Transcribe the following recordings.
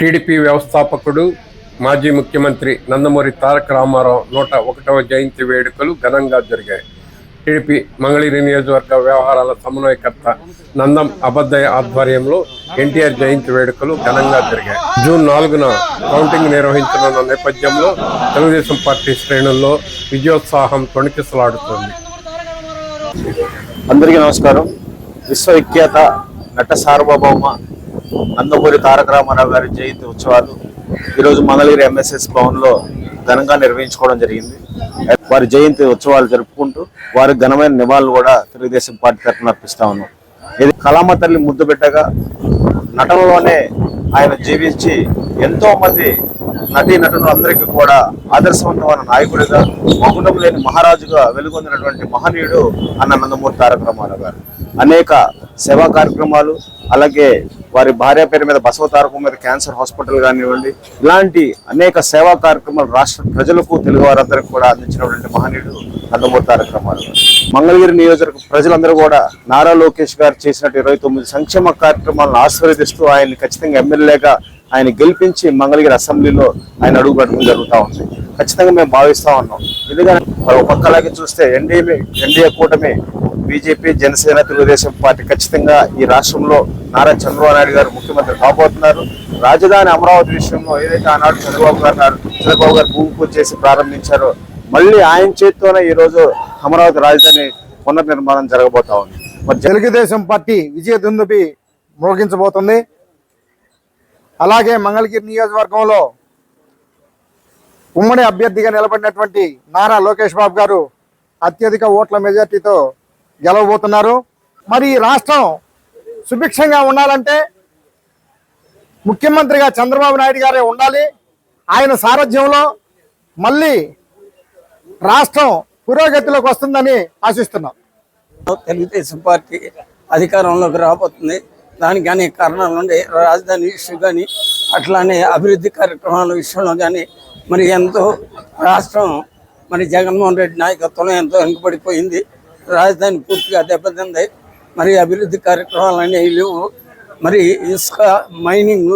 TDP వ్యవస్థాపకుడు మాజీ ముఖ్యమంత్రి నందమూరి తారక రామారావు నూట ఒకటవ జయంతి వేడుకలు ఘనంగా జరిగాయి. టీడీపీ మంగళగిరి నియోజకవర్గ వ్యవహారాల సమన్వయకర్త నందం అబద్దయ్య ఆధ్వర్యంలో ఎన్టీఆర్ జయంతి వేడుకలు ఘనంగా జరిగాయి. జూన్ నాలుగున కౌంటింగ్ నిర్వహించనున్న నేపథ్యంలో తెలుగుదేశం పార్టీ శ్రేణుల్లో విజయోత్సాహం తొణికిసలాడుతోంది అందరికీ నమస్కారం. విశ్వవిఖ్యాత నట సార్వభౌమ నందమూరి తారక రామారావు గారి జయంతి ఉత్సవాలు ఈరోజు మంగళగిరి ఎంఎస్ఎస్ భవన్లో ఘనంగా నిర్వహించుకోవడం జరిగింది. వారి జయంతి ఉత్సవాలు జరుపుకుంటూ వారి ఘనమైన నివాళులు కూడా తెలుగుదేశం పార్టీ తరఫున అర్పిస్తా ఉన్నాం. ఇది కళామ తల్లి ముద్దు పెట్టగా నటనలోనే ఆయన జీవించి ఎంతో మంది నటీ అందరికీ కూడా ఆదర్శవంతమైన నాయకుడిగా మగుటం లేని మహారాజుగా వెలుగొందినటువంటి మహనీయుడు అన్న నందమూరి తారక రామారావు గారు. అనేక సేవా కార్యక్రమాలు అలాగే వారి భార్య పేరు మీద బసవతారకం మీద క్యాన్సర్ హాస్పిటల్ కానివ్వండి ఇలాంటి అనేక సేవా కార్యక్రమాలు రాష్ట్ర ప్రజలకు తెలుగు వారందరికీ కూడా అందించినటువంటి మహనీయుడు నందమూరి తారక రామారావు మంగళగిరి నియోజకవర్గ ప్రజలందరూ కూడా నారా లోకేష్ గారు చేసినట్టు ఇరవై తొమ్మిది సంక్షేమ కార్యక్రమాలను ఆశీర్వదిస్తూ ఆయన్ని ఖచ్చితంగా ఎమ్మెల్యేగా ఆయన గెలిపించి మంగళగిరి అసెంబ్లీలో ఆయన అడుగు పెట్టడం జరుగుతూ ఉంది. ఖచ్చితంగా మేము భావిస్తూ ఉన్నాం. ఎందుకంటే ఒక పక్కలాగే చూస్తే ఎన్డీఏ ఎన్డీఏ కూటమి బీజేపీ జనసేన తెలుగుదేశం పార్టీ ఖచ్చితంగా ఈ రాష్ట్రంలో నారా చంద్రబాబు నాయుడు గారు ముఖ్యమంత్రి కాబోతున్నారు. రాజధాని అమరావతి విషయంలో ఏదైతే ఆనాడు చంద్రబాబు గారు నాడు- చంద్రబాబు గారు భూమి పూజ చేసి ప్రారంభించారో మళ్ళీ ఆయన చేతితోనే ఈ రోజు అమరావతి రాజధాని పునర్నిర్మాణం జరగబోతా ఉంది. మరి తెలుగుదేశం పార్టీ విజయ దుందుబి మోగించబోతుంది అలాగే మంగళగిరి నియోజకవర్గంలో ఉమ్మడి అభ్యర్థిగా నిలబడినటువంటి నారా లోకేష్ బాబు గారు అత్యధిక ఓట్ల మెజార్టీతో గెలవబోతున్నారు. మరి ఈ రాష్ట్రం సుభిక్షంగా ఉండాలంటే ముఖ్యమంత్రిగా చంద్రబాబు నాయుడు గారే ఉండాలి. ఆయన సారథ్యంలో మళ్ళీ రాష్ట్రం పురోగతిలోకి వస్తుందని ఆశిస్తున్నాం. తెలుగుదేశం పార్టీ అధికారంలోకి రాబోతుంది. దానికి అనేక కారణాలు ఉండే రాజధాని ఇష్యూ కానీ అట్లానే అభివృద్ధి కార్యక్రమాల విషయంలో కానీ మరి ఎంతో రాష్ట్రం మరి జగన్మోహన్ రెడ్డి నాయకత్వంలో ఎంతో వెనుకబడిపోయింది. రాజధాని పూర్తిగా దెబ్బతింది. మరి అభివృద్ధి కార్యక్రమాలు లేవు. మరి ఇసుక మైనింగ్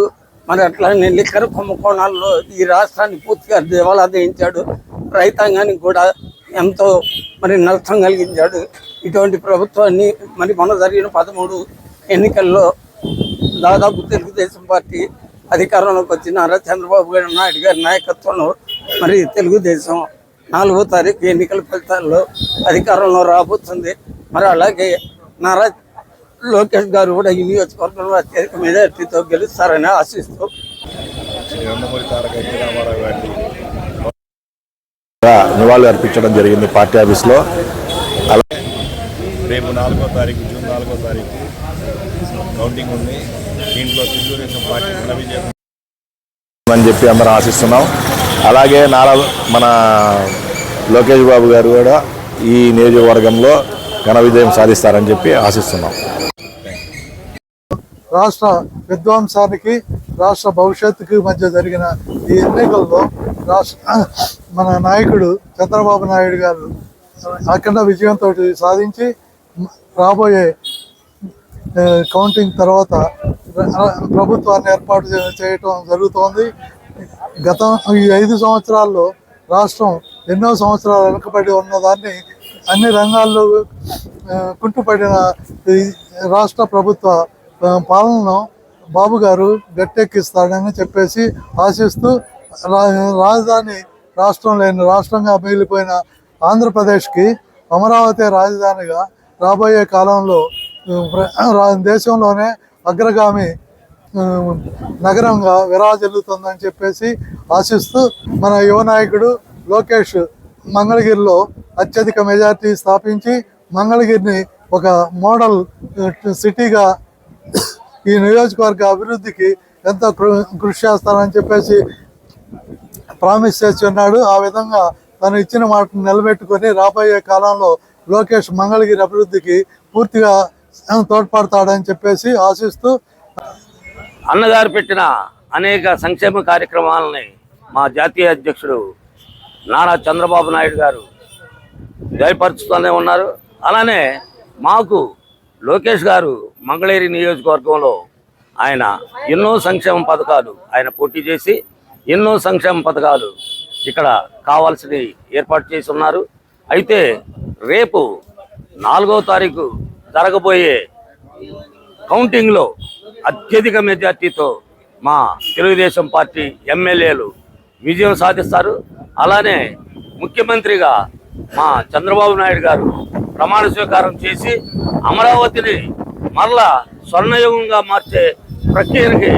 మరి అట్లానే లిక్కర కుంభకోణాల్లో ఈ రాష్ట్రాన్ని పూర్తిగా దేవాలయించాడు రైతాంగానికి కూడా ఎంతో మరి నష్టం కలిగించాడు. ఇటువంటి ప్రభుత్వాన్ని మరి మొన్న జరిగిన పదమూడు ఎన్నికల్లో దాదాపు తెలుగుదేశం పార్టీ అధికారంలోకి వచ్చిన నారా చంద్రబాబు గారి నాయుడు గారి నాయకత్వంలో మరి తెలుగుదేశం నాలుగో తారీఖు ఎన్నికల ఫలితాల్లో అధికారంలో రాబోతుంది. మరి అలాగే నారా లోకేష్ గారు కూడా ఈ నియోజకవర్గంలో అత్యధిక మెజార్టీతో గెలుస్తారని ఆశిస్తూ నందమూరి నివాళులు అర్పించడం జరిగింది పార్టీ ఆఫీస్లో. రేపు నాలుగో తారీఖు జూన్ నాలుగో తారీఖు కౌంటింగ్ ఉంది. దీంట్లో తెలుగుదేశం పార్టీ అని చెప్పి అందరం ఆశిస్తున్నాం. అలాగే నారా మన లోకేష్ బాబు గారు కూడా ఈ నియోజకవర్గంలో ఘన విజయం సాధిస్తారని చెప్పి ఆశిస్తున్నాం. రాష్ట్ర విధ్వంసానికి రాష్ట్ర భవిష్యత్తుకి మధ్య జరిగిన ఈ ఎన్నికల్లో రాష్ట్ర మన నాయకుడు చంద్రబాబు నాయుడు గారు అఖండ విజయంతో సాధించి రాబోయే కౌంటింగ్ తర్వాత ప్రభుత్వాన్ని ఏర్పాటు చేయటం జరుగుతోంది. గత ఈ ఐదు సంవత్సరాల్లో రాష్ట్రం ఎన్నో సంవత్సరాలు వెనుకబడి ఉన్నదాన్ని అన్ని రంగాల్లో కుంటుపడిన ఈ రాష్ట్ర ప్రభుత్వ పాలనను బాబు గారు గట్టెక్కిస్తాడని చెప్పేసి ఆశిస్తూ రా- రాజధాని రాష్ట్రం లేని రాష్ట్రంగా మిగిలిపోయిన ఆంధ్రప్రదేశ్కి అమరావతి రాజధానిగా రాబోయే కాలంలో దేశంలోనే అగ్రగామి నగరంగా విరాజిల్లుతుందని చెప్పేసి ఆశిస్తూ మన యువ నాయకుడు లోకేష్ మంగళగిరిలో అత్యధిక మెజార్టీ స్థాపించి మంగళగిరిని ఒక మోడల్ సిటీగా ఈ నియోజకవర్గ అభివృద్ధికి ఎంతో కృ- కృషి చేస్తానని చెప్పేసి ప్రామిస్ చేసి ఉన్నాడు ఆ విధంగా తను ఇచ్చిన మాటను నిలబెట్టుకొని రాబోయే కాలంలో లోకేష్ మంగళగిరి అభివృద్ధికి పూర్తిగా తోడ్పడతాడని చెప్పేసి ఆశిస్తూ అన్నగారు పెట్టిన అనేక సంక్షేమ కార్యక్రమాలని మా జాతీయ అధ్యక్షుడు నారా చంద్రబాబు నాయుడు గారు జయపరుచుతూనే ఉన్నారు. అలానే మాకు లోకేష్ గారు మంగళేరి నియోజకవర్గంలో ఆయన ఎన్నో సంక్షేమ పథకాలు ఆయన పోటీ చేసి ఎన్నో సంక్షేమ పథకాలు ఇక్కడ కావాల్సినవి ఏర్పాటు చేసి ఉన్నారు. అయితే రేపు నాలుగో తారీఖు జరగబోయే కౌంటింగ్లో అత్యధిక మెజార్టీతో మా తెలుగుదేశం పార్టీ ఎమ్మెల్యేలు విజయం సాధిస్తారు. అలానే ముఖ్యమంత్రిగా మా చంద్రబాబు నాయుడు గారు ప్రమాణ స్వీకారం చేసి అమరావతిని మరలా స్వర్ణయుగంగా మార్చే ప్రక్రియకి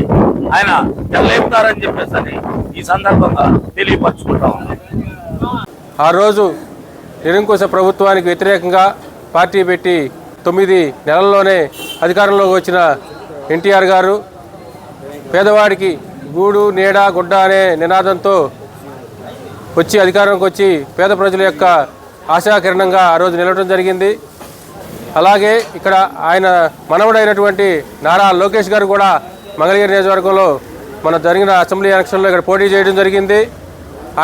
ఆయన తెల్లేపుతారని చెప్పేసి ఈ సందర్భంగా తెలియపరచుకుంటా ఆ రోజు నిరంకుశ ప్రభుత్వానికి వ్యతిరేకంగా పార్టీ పెట్టి తొమ్మిది నెలల్లోనే అధికారంలోకి వచ్చిన ఎన్టీఆర్ గారు పేదవాడికి గూడు నీడ గుడ్డ అనే నినాదంతో వచ్చి అధికారంకి వచ్చి పేద ప్రజల యొక్క ఆశాకిరణంగా ఆ రోజు నిలవడం జరిగింది. అలాగే ఇక్కడ ఆయన మనవడైనటువంటి నారా లోకేష్ గారు కూడా మంగళగిరి నియోజకవర్గంలో మన జరిగిన అసెంబ్లీ ఎలక్షన్లో ఇక్కడ పోటీ చేయడం జరిగింది.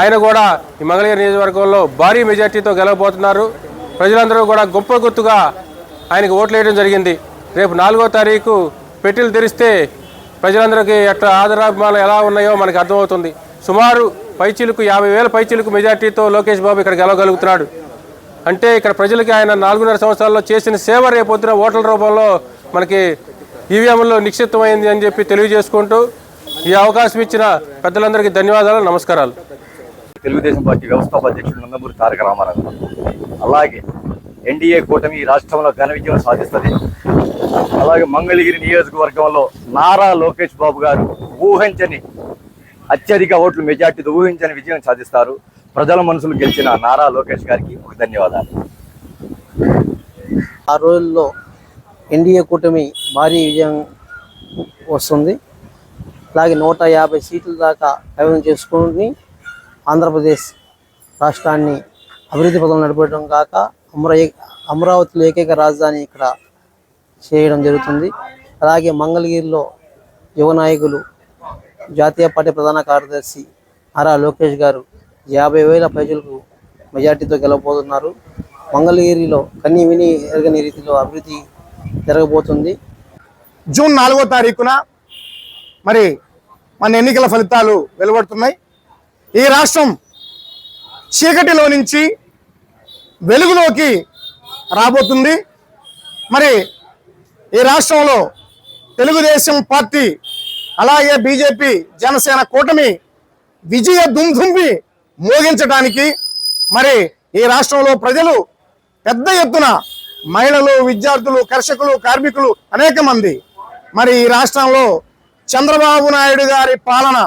ఆయన కూడా ఈ మంగళగిరి నియోజకవర్గంలో భారీ మెజార్టీతో గెలవబోతున్నారు. ప్రజలందరూ కూడా గొప్ప గుర్తుగా ఆయనకు ఓట్లు వేయడం జరిగింది. రేపు నాలుగో తారీఖు పెట్టెలు తెరిస్తే ప్రజలందరికీ ఎట్లా ఆదరాభిమానాలు ఎలా ఉన్నాయో మనకు అర్థమవుతుంది. సుమారు పైచీలకు యాభై వేల పైచీలకు మెజార్టీతో లోకేష్ బాబు ఇక్కడ గెలవగలుగుతున్నాడు. అంటే ఇక్కడ ప్రజలకి ఆయన నాలుగున్నర సంవత్సరాల్లో చేసిన సేవ రేపొద్దున ఓట్ల రూపంలో మనకి ఈవీఎంలో నిక్షిప్తమైంది అని చెప్పి తెలియజేసుకుంటూ ఈ అవకాశం ఇచ్చిన పెద్దలందరికీ ధన్యవాదాలు నమస్కారాలు. తెలుగుదేశం పార్టీ వ్యవస్థాపక అధ్యక్షుడు నందమూరి తారక రామారావు అలాగే ఎన్డీఏ కూటమి ఈ రాష్ట్రంలో ఘన విజయం సాధిస్తుంది. అలాగే మంగళగిరి నియోజకవర్గంలో నారా లోకేష్ బాబు గారు ఊహించని అత్యధిక ఓట్లు మెజార్టీతో ఊహించని విజయం సాధిస్తారు. ప్రజల మనసులు గెలిచిన నారా లోకేష్ గారికి ఒక ధన్యవాదాలు. ఆ రోజుల్లో ఎన్డీఏ కూటమి భారీ విజయం వస్తుంది. అలాగే నూట యాభై సీట్ల దాకా కైవసం చేసుకుని ఆంధ్రప్రదేశ్ రాష్ట్రాన్ని అభివృద్ధి పదం నడపడం కాక అమరా అమరావతిలో ఏకైక రాజధాని ఇక్కడ చేయడం జరుగుతుంది. అలాగే మంగళగిరిలో యువ నాయకులు జాతీయ పార్టీ ప్రధాన కార్యదర్శి ఆరా లోకేష్ గారు యాభై వేల ప్రజలకు మెజార్టీతో గెలవబోతున్నారు. మంగళగిరిలో కన్ని విని ఎరగని రీతిలో అభివృద్ధి జరగబోతుంది. జూన్ నాలుగో తారీఖున మరి మన ఎన్నికల ఫలితాలు వెలువడుతున్నాయి. ఈ రాష్ట్రం చీకటిలో నుంచి వెలుగులోకి రాబోతుంది. మరి ఈ రాష్ట్రంలో తెలుగుదేశం పార్టీ అలాగే బీజేపీ జనసేన కూటమి విజయ దుమ్దుంబి మోగించడానికి మరి ఈ రాష్ట్రంలో ప్రజలు పెద్ద ఎత్తున మహిళలు విద్యార్థులు కర్షకులు కార్మికులు అనేక మంది. మరి ఈ రాష్ట్రంలో చంద్రబాబు నాయుడు గారి పాలన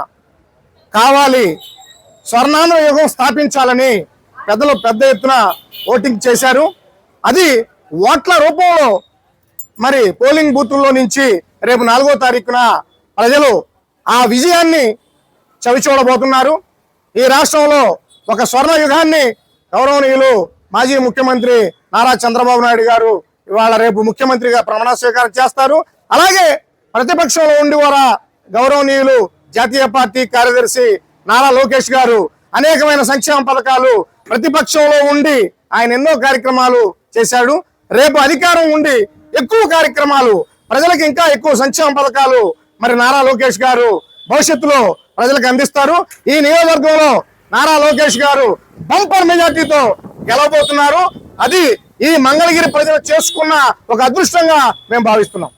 కావాలి స్వర్ణాంధ్ర యుగం స్థాపించాలని పెద్దలు పెద్ద ఎత్తున ఓటింగ్ చేశారు. అది ఓట్ల రూపంలో మరి పోలింగ్ బూతుల్లో నుంచి రేపు నాలుగో తారీఖున ప్రజలు ఆ విజయాన్ని చవిచూడబోతున్నారు. ఈ రాష్ట్రంలో ఒక స్వర్ణ యుగాన్ని గౌరవనీయులు మాజీ ముఖ్యమంత్రి నారా చంద్రబాబు నాయుడు గారు ఇవాళ రేపు ముఖ్యమంత్రిగా ప్రమాణ స్వీకారం చేస్తారు. అలాగే ప్రతిపక్షంలో ఉండి వారా గౌరవనీయులు జాతీయ పార్టీ కార్యదర్శి నారా లోకేష్ గారు అనేకమైన సంక్షేమ పథకాలు ప్రతిపక్షంలో ఉండి ఆయన ఎన్నో కార్యక్రమాలు చేశాడు. రేపు అధికారం ఉండి ఎక్కువ కార్యక్రమాలు ప్రజలకు ఇంకా ఎక్కువ సంక్షేమ పథకాలు మరి నారా లోకేష్ గారు భవిష్యత్తులో ప్రజలకు అందిస్తారు. ఈ నియోజకవర్గంలో నారా లోకేష్ గారు బంపర్ మెజార్టీతో గెలవబోతున్నారు. అది ఈ మంగళగిరి ప్రజలు చేసుకున్న ఒక అదృష్టంగా మేము భావిస్తున్నాం.